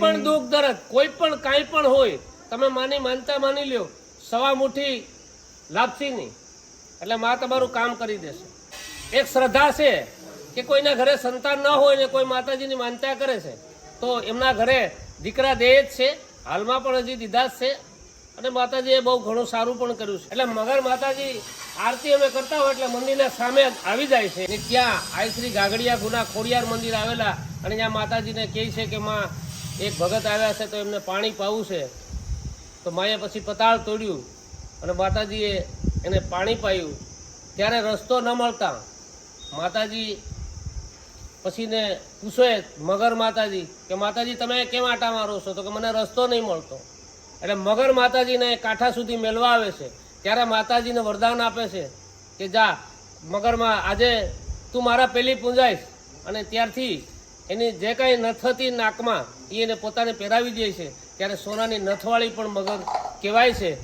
પણ દુઃખ દરદ કોઈ પણ કાંઈ પણ હોય તમે માની માનતા માની લ્યો સવા મુઠ્ઠી લાપસી નહીં. એટલે માં તમારું કામ કરી દેશે. એક શ્રદ્ધા છે કે કોઈના ઘરે સંતાન ન હોય ને કોઈ માતાજીની માનતા કરે છે તો એમના ઘરે દીકરા દે જ છે હાલમાં પણ હજી દીધા જ છે અને માતાજીએ બહુ ઘણું સારું પણ કર્યું છે. એટલે મગર માતાજી આરતી અમે કરતા હોય એટલે મંદિરના સામે આવી જાય છે. ત્યાં આઈ શ્રી ગાગડિયા ગુના ખોડિયાર મંદિર આવેલા અને ત્યાં માતાજીને કહે છે કે માં એક ભગત આવ્યા છે તો એમને પાણી પાવું છે. તો માએ પછી પતાળ તોડ્યું અને માતાજીએ એને પાણી પાયું. ત્યારે રસ્તો ન મળતા માતાજી પછીને પૂછોએ પૂછે મગર માતાજી કે, માતાજી, તમે કેમ આટા મારો છો? તો કે, મને રસ્તો નહીં મળતો. એટલે મગર માતાજીને કાંઠા સુધી મેળવા આવે છે. ત્યારે માતાજીને વરદાન આપે છે કે, જા, મગરમાં આજે તું મારા પેલી પૂંજાઈશ. અને ત્યારથી એની જે કાંઈ ન થતી નાકમાં એને પોતાને પહેરાવી દે છે. ત્યારે સોનાની નથવાળી પણ મગર કહેવાય છે.